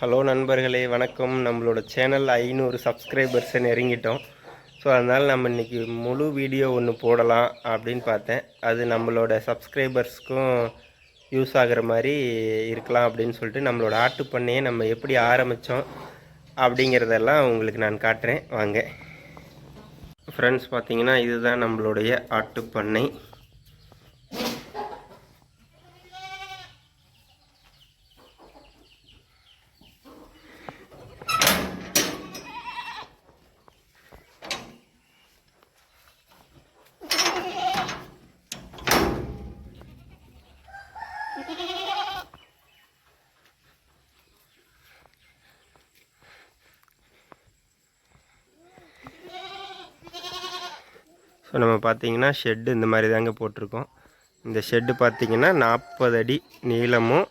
Hello நண்பர்களே வணக்கம். நம்மளோட சேனல் ஐநூறு சப்ஸ்கிரைபர்ஸை நெருங்கிட்டோம் ஸோ அதனால் நம்ம இன்றைக்கி முழு வீடியோ ஒன்று போடலாம் அப்படின்னு பார்த்தேன். அது நம்மளோட சப்ஸ்கிரைபர்ஸ்க்கும் யூஸ் ஆகிற மாதிரி இருக்கலாம் அப்படின்னு சொல்லிட்டு நம்மளோட ஆட்டு பண்ணையை நம்ம எப்படி ஆரம்பித்தோம் அப்படிங்கிறதெல்லாம் உங்களுக்கு நான் காட்டுறேன். வாங்க. ஃப்ரெண்ட்ஸ் பார்த்திங்கன்னா இதுதான் நம்மளுடைய ஆட்டு பண்ணை. ஸோ நம்ம பார்த்தீங்கன்னா ஷெட்டு இந்த மாதிரி தாங்க போட்டிருக்கோம். இந்த ஷெட்டு பார்த்தீங்கன்னா நாற்பது அடி நீளமும்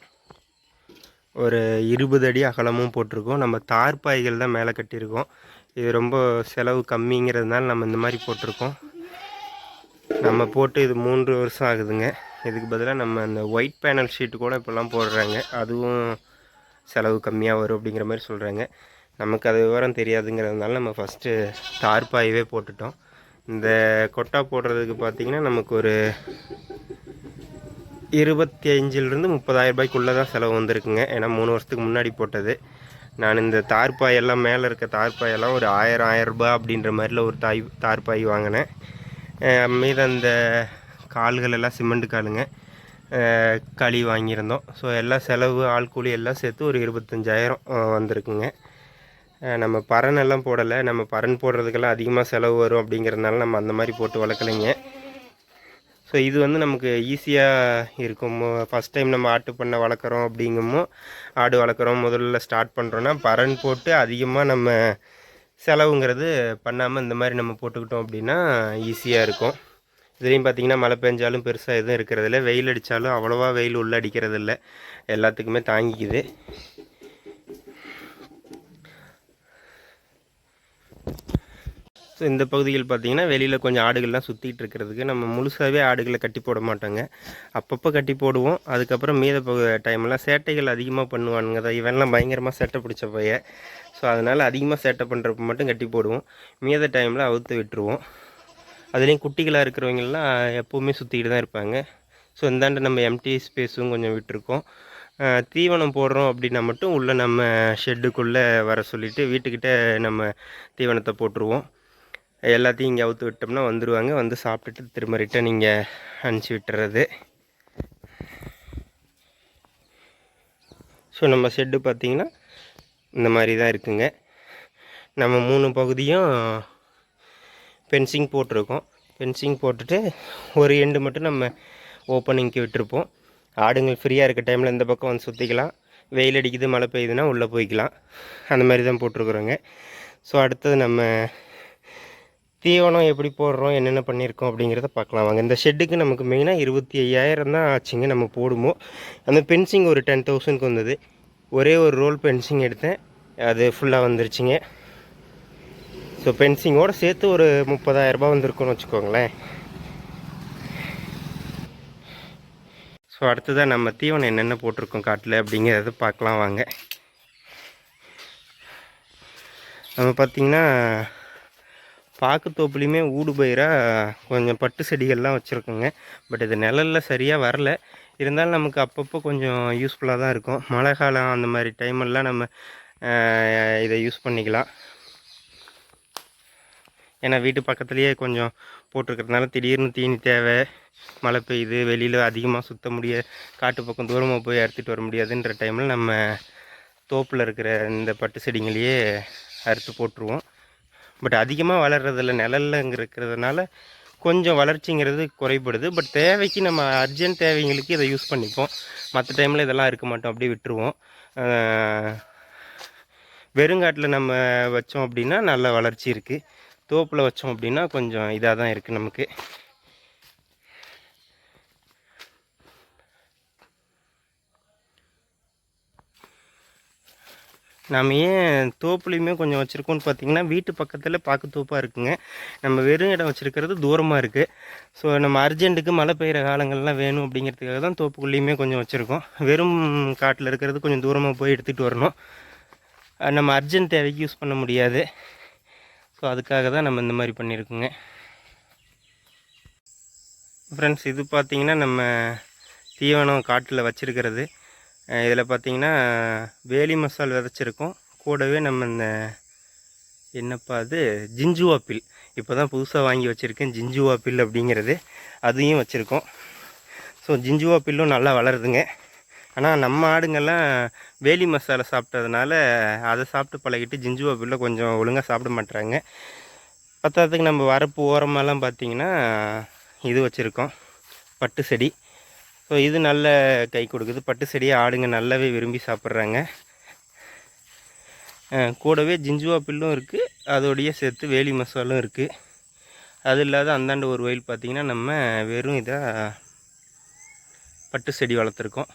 ஒரு இருபது அடி அகலமும் போட்டிருக்கோம். நம்ம தார்பாய்கள் தான் மேலே கட்டியிருக்கோம். இது ரொம்ப செலவு கம்மிங்கிறதுனால நம்ம இந்த மாதிரி போட்டிருக்கோம். நம்ம போட்டு இது மூன்று வருஷம் ஆகுதுங்க. இதுக்கு பதிலாக நம்ம அந்த ஒயிட் பேனல் ஷீட்டு கூட இப்போல்லாம் போடுறாங்க. அதுவும் செலவு கம்மியாக வரும் அப்படிங்கிற மாதிரி சொல்கிறாங்க நமக்கு அது விவரம் தெரியாதுங்கிறதுனால நம்ம ஃபஸ்ட்டு தார்பாயவே போட்டுட்டோம். இந்த கொட்டா போடுறதுக்கு பார்த்திங்கன்னா நமக்கு ஒரு இருபத்தி அஞ்சிலிருந்து முப்பதாயிரம் ரூபாய்க்குள்ளே தான் செலவு வந்திருக்குங்க. ஏன்னா மூணு வருஷத்துக்கு முன்னாடி போட்டது. நான் இந்த தார்ப்பாயெல்லாம் மேலே இருக்க தார்ப்பாயெல்லாம் ஒரு ஆயிரம் ஆயிரம் ரூபாய் அப்படின்ற மாதிரில ஒரு தாய் தார்பாய் வாங்கினேன். மீது மீத அந்த கால்கள் எல்லாம் சிமெண்ட் காலுங்க. களி வாங்கியிருந்தோம். ஸோ எல்லாம் செலவு ஆள் கூலி எல்லாம் சேர்த்து ஒரு இருபத்தஞ்சாயிரம் வந்திருக்குங்க. நம்ம பறன் எல்லாம் போடலை. நம்ம பறன் போடுறதுக்கெல்லாம் அதிகமாக செலவு வரும் அப்படிங்கிறதுனால நம்ம அந்த மாதிரி போட்டு வளர்க்கலைங்க. ஸோ இது வந்து நமக்கு ஈஸியாக இருக்கும். ஃபஸ்ட் டைம் நம்ம ஆட்டு பண்ணை வளர்க்குறோம் அப்படிங்குமோ ஆடு வளர்க்குறோம். முதல்ல ஸ்டார்ட் பண்ணுறோன்னா பறன் போட்டு அதிகமாக நம்ம செலவுங்கிறது பண்ணாமல் இந்த மாதிரி நம்ம போட்டுக்கிட்டோம் அப்படின்னா ஈஸியாக இருக்கும். இதுலேயும் பார்த்தீங்கன்னா மழை பெஞ்சாலும் பெருசாக எதுவும் இருக்கிறதில்ல. வெயில் அடித்தாலும் அவ்வளோவா வெயில் உள்ள அடிக்கிறதில்ல. எல்லாத்துக்குமே தாங்கிக்குது. ஸோ இந்த பகுதிகள் பார்த்தீங்கன்னா வெளியில் கொஞ்சம் ஆடுகள்லாம் சுற்றிட்டு இருக்கிறதுக்கு நம்ம முழுசாகவே ஆடுகளை கட்டி போட மாட்டோங்க. அப்பப்போ கட்டி போடுவோம். அதுக்கப்புறம் மீத பகு டைம்லாம் சேட்டைகள் அதிகமாக பண்ணுவானுங்க தான் இவெல்லாம் பயங்கரமாக சேட்டை பிடிச்ச பைய. ஸோ அதனால் அதிகமாக சேட்டை பண்ணுறப்ப மட்டும் கட்டி போடுவோம். மீத டைமில் அவுத்து விட்டுருவோம். அதுலேயும் குட்டிகளாக இருக்கிறவங்கெல்லாம் எப்போவுமே சுற்றிக்கிட்டு தான் இருப்பாங்க. ஸோ இந்தாண்ட நம்ம எம்டி ஸ்பேஸும் கொஞ்சம் விட்டுருக்கோம். தீவனம் போடுறோம் அப்படின்னா மட்டும் உள்ளே நம்ம ஷெட்டுக்குள்ளே வர சொல்லிவிட்டு வீட்டுக்கிட்ட நம்ம தீவனத்தை போட்டுருவோம். எல்லாத்தையும் இங்கே அவுத்து விட்டோம்னா வந்துடுவாங்க வந்து சாப்பிட்டுட்டு திரும்ப ரிட்டன் இங்கே அனுப்பிச்சி விட்டுறது. ஸோ நம்ம ஷெட்டு பார்த்திங்கன்னா இந்த மாதிரி தான் இருக்குங்க. நம்ம மூணு பகுதியும் ஃபென்சிங் போட்டிருக்கோம். ஃபென்சிங் போட்டுட்டு ஒரு எண்டு மட்டும் நம்ம ஓப்பனிங்க்கு விட்டுருப்போம். ஆடுங்கள் ஃப்ரீயாக இருக்க டைமில் இந்த பக்கம் வந்து சுற்றிக்கலாம் வெயில் அடிக்குது மழை பெய்யுதுன்னா உள்ளே போய்க்கலாம். அந்த மாதிரி தான் போட்டிருக்குறோங்க. ஸோ அடுத்தது நம்ம தீவனம் எப்படி போடுறோம் என்னென்ன பண்ணியிருக்கோம் அப்படிங்கிறத பார்க்கலாம். வாங்க இந்த ஷெட்டுக்கு நமக்கு மெயினாக இருபத்தி ஐயாயிரம் தான் ஆச்சுங்க நம்ம போடுவோம் அந்த பென்சிங் ஒரு டென் தௌசண்ட்க்கு வந்தது. ஒரே ஒரு ரோல் பென்சிங் எடுத்தேன். அது ஃபுல்லாக வந்துருச்சுங்க. ஸோ பென்சிங்கோடு சேர்த்து ஒரு முப்பதாயிரரூபா வந்திருக்குன்னு வச்சுக்கோங்களேன். ஸோ அடுத்ததாக நம்ம தீவனம் என்னென்ன போட்டிருக்கோம் காட்டில் அப்படிங்கிறத பார்க்கலாம் வாங்க. நம்ம பார்த்திங்கன்னா பாக்குத்தோப்புலேயுமே ஊடு பயிராக கொஞ்சம் பட்டு செடிகள்லாம் வச்சுருக்கோங்க. பட் இது நிழலில் சரியாக வரல. இருந்தாலும் நமக்கு அப்பப்போ கொஞ்சம் யூஸ்ஃபுல்லாக தான் இருக்கும். மழை காலம் அந்த மாதிரி டைமெல்லாம் நம்ம இதை யூஸ் பண்ணிக்கலாம். ஏன்னா வீட்டு பக்கத்துலேயே கொஞ்சம் போட்டிருக்கிறதுனால திடீர்னு தீனி தேவை மழை பெய்யுது வெளியில் அதிகமாக சுத்த முடிய காட்டு பக்கம் தூரமாக போய் அறுத்துட்டு வர முடியாதுன்ற டைமில் நம்ம தோப்பில் இருக்கிற இந்த பட்டு செடிங்களையே அறுத்து போட்டுருவோம். பட் அதிகமாக வளர்றதில்ல நிழல்ல இருக்கிறதுனால கொஞ்சம் வளர்ச்சிங்கிறது குறைபடுது. பட் தேவைக்கு நம்ம அர்ஜென்ட் தேவைங்களுக்கு இதை யூஸ் பண்ணிப்போம். மற்ற டைமில் இதெல்லாம் இருக்க மாட்டோம். அப்படியே விட்டுருவோம். வெறுங்காட்டில் நம்ம வச்சோம் அப்படின்னா நல்ல வளர்ச்சி இருக்குது தோப்பில் வச்சோம் அப்படின்னா கொஞ்சம் இதாக தான் இருக்குது நமக்கு. நம்ம ஏன் தோப்புலையுமே கொஞ்சம் வச்சுருக்கோம்னு பார்த்தீங்கன்னா வீட்டு பக்கத்தில் பார்க்க தோப்பாக இருக்குங்க. நம்ம வெறும் இடம் வச்சுருக்கிறது தூரமாக இருக்குது ஸோ நம்ம அர்ஜென்ட்டுக்கு மழை பெய்கிற காலங்கள்லாம் வேணும் அப்படிங்கிறதுக்காக தான் தோப்புக்குள்ளேயுமே கொஞ்சம் வச்சுருக்கோம். வெறும் காட்டில் இருக்கிறது கொஞ்சம் தூரமாக போய் எடுத்துகிட்டு வரணும். நம்ம அர்ஜென்ட் தேவைக்கு யூஸ் பண்ண முடியாது. ஸோ அதுக்காக தான் நம்ம இந்த மாதிரி பண்ணியிருக்கோங்க. ஃப்ரெண்ட்ஸ் இது பார்த்திங்கன்னா நம்ம தீவனம் காட்டில் வச்சுருக்கிறது. இதில் பார்த்திங்கன்னா வேலி மசால் விதைச்சிருக்கோம். கூடவே நம்ம இந்த என்னப்பா அது? ஜிஞ்சு பில் இப்போ தான் புதுசாக வாங்கி வச்சுருக்கேன். ஜிஞ்சு பில் அப்படிங்கிறது. அதையும் வச்சுருக்கோம். ஸோ ஜிஞ்சுவா பில்லும் நல்லா வளருதுங்க. ஆனால் நம்ம ஆடுங்கள்லாம் வேலி மசாலா சாப்பிட்டதுனால அதை சாப்பிட்டு பழகிட்டு ஜிஞ்சு ஆப்பிளில் கொஞ்சம் ஒழுங்காக சாப்பிட மாட்டுறாங்க பத்தாததுக்கு நம்ம வரப்பு ஓரமெல்லாம் பார்த்திங்கன்னா இது வச்சுருக்கோம். பட்டு செடி. ஸோ இது நல்ல கை கொடுக்குது. பட்டு செடியை ஆடுங்க நல்லாவே விரும்பி சாப்பிட்றாங்க. கூடவே ஜிஞ்சுவா பில்லும் இருக்குது அதோடைய சேர்த்து வேலி மசாலும் இருக்குது அது இல்லாத அந்தாண்ட ஒரு வயல் பார்த்திங்கன்னா நம்ம வெறும் இதாக பட்டு செடி வளர்த்துருக்கோம்.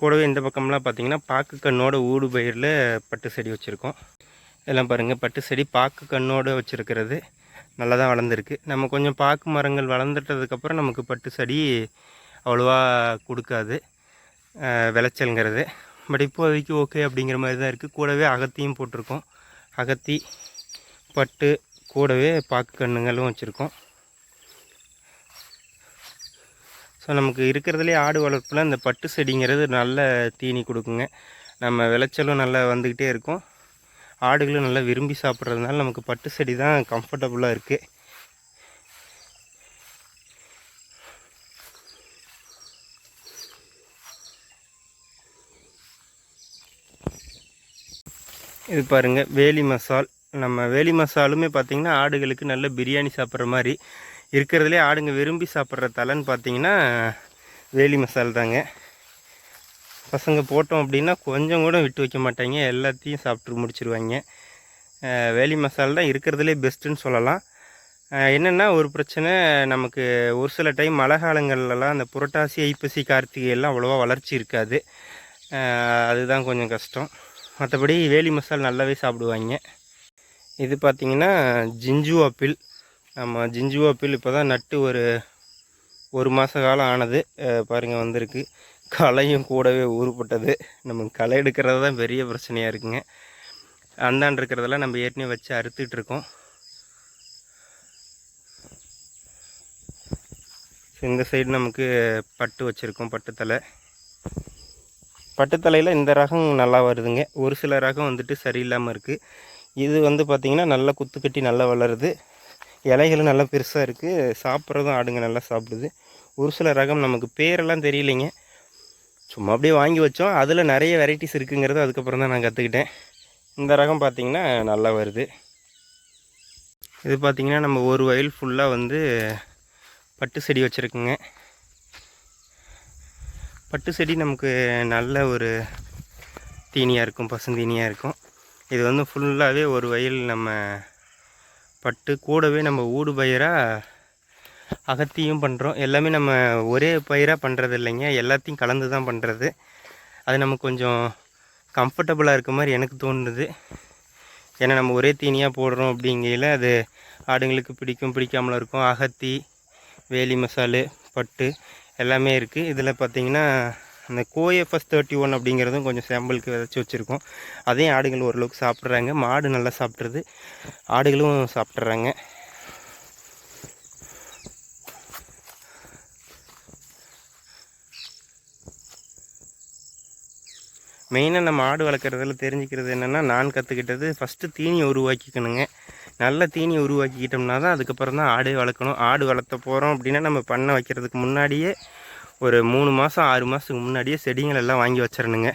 கூடவே இந்த பக்கம்லாம் பார்த்திங்கன்னா பாக்கு கண்ணோட ஊடு பயிரில் பட்டு செடி வச்சுருக்கோம். இதெல்லாம் பாருங்கள் பட்டு செடி பாக்கு கண்ணோடு வச்சுருக்கிறது. நல்லா தான் வளர்ந்துருக்கு. நம்ம கொஞ்சம் பாக்கு மரங்கள் வளர்ந்துட்டதுக்கப்புறம் நமக்கு பட்டு செடி அவ்வளோவா கொடுக்காது. விளைச்சல்ங்கிறது. பட் இப்போதைக்கு ஓகே அப்படிங்கிற மாதிரி தான் இருக்குது கூடவே அகத்தியும் போட்டிருக்கோம். அகத்தி பட்டு கூடவே பாக்கு கண்ணுங்களும் வச்சுருக்கோம். ஸோ நமக்கு இருக்கிறதுலே ஆடு வளர்ப்பில் இந்த பட்டு செடிங்கிறது நல்ல தீனி கொடுக்குங்க. நம்ம விளைச்சலும் நல்லா வந்துக்கிட்டே இருக்கும். ஆடுகளும் நல்லா விரும்பி சாப்பிட்றதுனால நமக்கு பட்டு செடி தான் கம்ஃபர்டபுளாக இருக்குது இது பாருங்கள் வேலி மசால். நம்ம வேலி மசாலுமே பார்த்திங்கன்னா ஆடுகளுக்கு நல்ல பிரியாணி சாப்பிட்ற மாதிரி இருக்கிறதுலே ஆடுங்க விரும்பி சாப்பிட்ற தலைன்னு பார்த்தீங்கன்னா வேலி மசால் தாங்க. பசங்க போட்டோம் அப்படின்னா கொஞ்சம் கூட விட்டு வைக்க மாட்டாங்க. எல்லாத்தையும் சாப்பிட்டு முடிச்சிருவாங்க. வேலி மசால் தான் இருக்கிறதுலே பெஸ்ட்டுன்னு சொல்லலாம். என்னென்னா ஒரு பிரச்சனை நமக்கு ஒரு சில டைம் மழை காலங்கள்லலாம் அந்த புரட்டாசி ஐப்பசி கார்த்திகை எல்லாம் அவ்வளோவா வளர்ச்சி இருக்காது. அதுதான் கொஞ்சம் கஷ்டம். மற்றபடி வேலி மசால் நல்லாவே சாப்பிடுவாங்க. இது பார்த்திங்கன்னா ஜிஞ்சு ஆப்பிள். நம்ம ஜிஞ்சு ஆப்பிள் இப்போ தான் நட்டு ஒரு ஒரு மாத காலம் ஆனது. பாருங்கள் வந்திருக்கு. களையும் கூடவே ஊறுப்பட்டது நமக்கு களை எடுக்கிறது தான் பெரிய பிரச்சனையாக இருக்குங்க. அந்தாண்டு இருக்கிறதெல்லாம் நம்ம ஏற்கனவே வச்சு அறுத்துட்ருக்கோம் ஸோ இந்த சைடு நமக்கு பட்டு வச்சுருக்கோம் பட்டுத்தலை. பட்டுத்தலையில் இந்த ரகம் நல்லா வருதுங்க. ஒரு சில ரகம் வந்துட்டு சரியில்லாமல் இருக்குது இது வந்து பார்த்திங்கன்னா நல்லா குத்து கட்டி நல்லா வளருது. இலைகளும் நல்லா பெருசாக இருக்குது சாப்பிட்றதும் ஆடுங்க நல்லா சாப்பிடுது. ஒரு சில ரகம் நமக்கு பேரெல்லாம் தெரியலைங்க. சும்மா அப்படியே வாங்கி வச்சோம். அதில் நிறைய வெரைட்டிஸ் இருக்குங்கிறது அதுக்கப்புறம் தான் நான் கற்றுக்கிட்டேன் இந்த ரகம் பார்த்திங்கன்னா நல்லா வருது. இது பார்த்திங்கன்னா நம்ம ஒரு வயல் ஃபுல்லாக வந்து பட்டு செடி வச்சுருக்குங்க. பட்டு செடி நமக்கு நல்ல ஒரு தீனியாக இருக்கும் பசுந்தீனியாக இருக்கும். இது வந்து ஃபுல்லாகவே ஒரு வயல் நம்ம பட்டு கூடவே நம்ம ஊடு பயிராக அகத்தியும் பண்ணுறோம் எல்லாமே நம்ம ஒரே பயிராக பண்ணுறது இல்லைங்க. எல்லாத்தையும் கலந்து தான் பண்ணுறது அது நமக்கு கொஞ்சம் கம்ஃபர்டபுளாக இருக்க மாதிரி எனக்கு தோணுது. ஏன்னா நம்ம ஒரே தீனியாக போடுறோம் அப்படிங்கையில் அது ஆடுங்களுக்கு பிடிக்கும் பிடிக்காமலும் இருக்கும். அகத்தி வேலி மசாலு பட்டு எல்லாமே இருக்குது இதில் பார்த்தீங்கன்னா அந்த கோஎஃப்எஸ் தேர்ட்டி ஒன் அப்படிங்கிறதும் கொஞ்சம் சாம்பிளுக்கு விதைச்சி வச்சுருக்கோம். அதையும் ஆடுகள் ஓரளவுக்கு சாப்பிட்றாங்க. மாடு நல்லா சாப்பிட்றது ஆடுகளும் சாப்பிட்றாங்க. மெயினாக நம்ம ஆடு வளர்க்குறதுல தெரிஞ்சுக்கிறது என்னென்னா நான் கற்றுக்கிட்டது ஃபஸ்ட்டு தீனியை உருவாக்கிக்கணுங்க. நல்ல தீனி உருவாக்கிக்கிட்டோம்னா தான் அதுக்கப்புறம் தான் ஆடே வளர்க்கணும். ஆடு வளர்த்த போகிறோம் அப்படின்னா நம்ம பண்ண வைக்கிறதுக்கு முன்னாடியே ஒரு மூணு மாதம் ஆறு மாதத்துக்கு முன்னாடியே செடிங்களெல்லாம் எல்லாம் வாங்கி வச்சிடணுங்க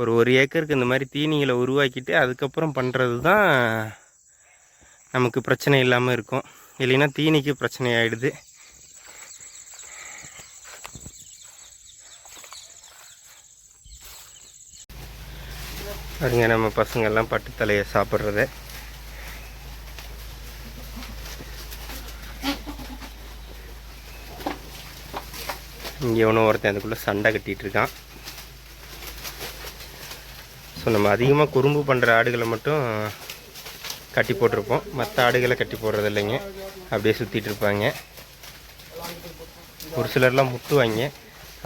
ஒரு ஒரு ஏக்கருக்கு இந்த மாதிரி தீனிகளை உருவாக்கிட்டு அதுக்கப்புறம் பண்ணுறது தான் நமக்கு பிரச்சனை இல்லாமல் இருக்கும். இல்லைன்னா தீனிக்கு பிரச்சனை ஆகிடுது பாருங்க நம்ம பசங்கள்லாம் பட்டு தலையை சாப்பிட்றது. இங்கே ஒன்றும் ஒருத்தன் அதுக்குள்ளே சண்டை கட்டிகிட்டு இருக்கான். ஸோ நம்ம அதிகமாக குறும்பு பண்ணுற ஆடுகளை மட்டும் கட்டி போட்டிருப்போம். மற்ற ஆடுகளை கட்டி போடுறது இல்லைங்க. அப்படியே சுற்றிட்டு இருப்பாங்க. ஒரு சிலர்லாம் முட்டுவாங்க.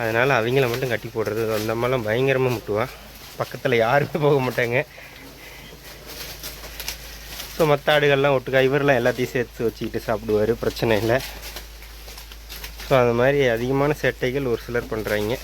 அதனால் அவங்கள மட்டும் கட்டி போடுறது. அந்த மாதிரிலாம் பயங்கரமாக முட்டுவான் பக்கத்தில் யாருமே போக மாட்டாங்க. ஸோ மற்ற ஆடுகள்லாம் ஒட்டுக்கா இவரெலாம் எல்லாத்தையும் சேர்த்து வச்சுக்கிட்டு சாப்பிடுவார். பிரச்சனை இல்லை. ஸோ அந்த மாதிரி அதிகமான சேட்டைகள் ஒரு சிலர் பண்ணுறாங்க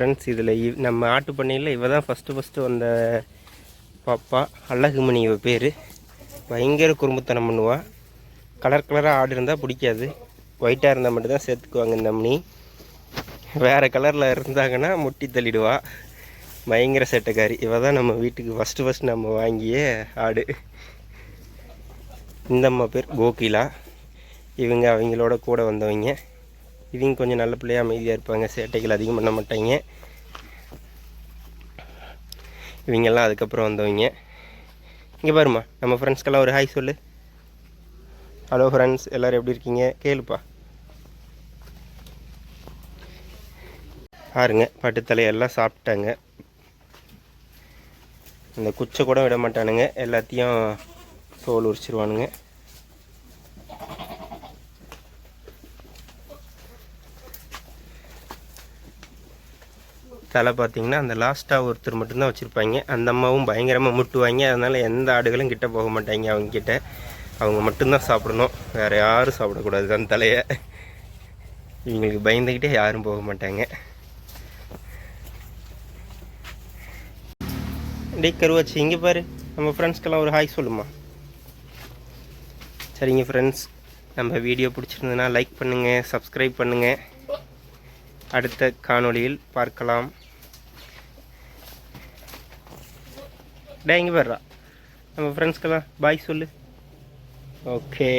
ஃப்ரெண்ட்ஸ் இதில் இவ் நம்ம ஆட்டு பண்ணையில் இவ தான் ஃபஸ்ட்டு ஃபஸ்ட்டு வந்த பாப்பா அழகுமணி இவ பேர். பயங்கர குறும்புத்தனம் பண்ணுவாள் கலர் கலராக ஆடு இருந்தால் பிடிக்காது. ஒயிட்டாக இருந்தால் மட்டும்தான் சேர்த்துக்குவாங்க இந்த மணி வேறு கலரில் இருந்தாங்கன்னா முட்டி தள்ளிடுவா. பயங்கர சேட்டைக்காரி. இவ தான் நம்ம வீட்டுக்கு ஃபஸ்ட்டு ஃபஸ்ட் நம்ம வாங்கிய ஆடு. இந்த அம்மா பேர் கோகிலா. இவங்க அவங்களோட கூட வந்தவங்க. இவங்க கொஞ்சம் நல்ல பிள்ளையா அமைதியாக இருப்பாங்க. சேட்டைகள் அதிகம் பண்ண மாட்டாங்க. இவங்கெல்லாம் அதுக்கப்புறம் வந்தவங்க. இங்கே பாருமா நம்ம ஃப்ரெண்ட்ஸ்க்கெல்லாம் ஒரு ஹாய் சொல்லு. ஹலோ ஃப்ரெண்ட்ஸ் எல்லோரும் எப்படி இருக்கீங்க? கேளுப்பா. பாருங்க பட்டுத்தலையெல்லாம் சாப்பிட்டாங்க. இந்த குச்சை கூட விட மாட்டானுங்க. எல்லாத்தையும் தோல் உரிச்சிருவானுங்க. தலை பார்த்தீங்கன்னா அந்த லாஸ்ட்டாக ஒருத்தர் மட்டும்தான் வச்சுருப்பாங்க. அந்த அம்மாவும் பயங்கரமாக முட்டுவாங்க. அதனால் எந்த ஆடுகளும் கிட்டே போக மாட்டாங்க. அவங்க கிட்ட அவங்க மட்டும்தான் சாப்பிடணும். வேறு யாரும் சாப்பிடக்கூடாது அந்த தலையை. இவங்களுக்கு பயந்துக்கிட்டே யாரும் போக மாட்டாங்க. டே கருவாச்சு இங்கே பாரு. நம்ம ஃப்ரெண்ட்ஸ்க்கெல்லாம் ஒரு ஹாய் சொல்லுமா? சரிங்க ஃப்ரெண்ட்ஸ் நம்ம வீடியோ பிடிச்சிருந்ததுன்னா லைக் பண்ணுங்கள் சப்ஸ்கிரைப் பண்ணுங்கள் அடுத்த காணொளியில் பார்க்கலாம். டே இங்கே போயிடுறா நம்ம ஃப்ரெண்ட்ஸ்க்கெல்லாம் பாய் சொல்லு. ஓகே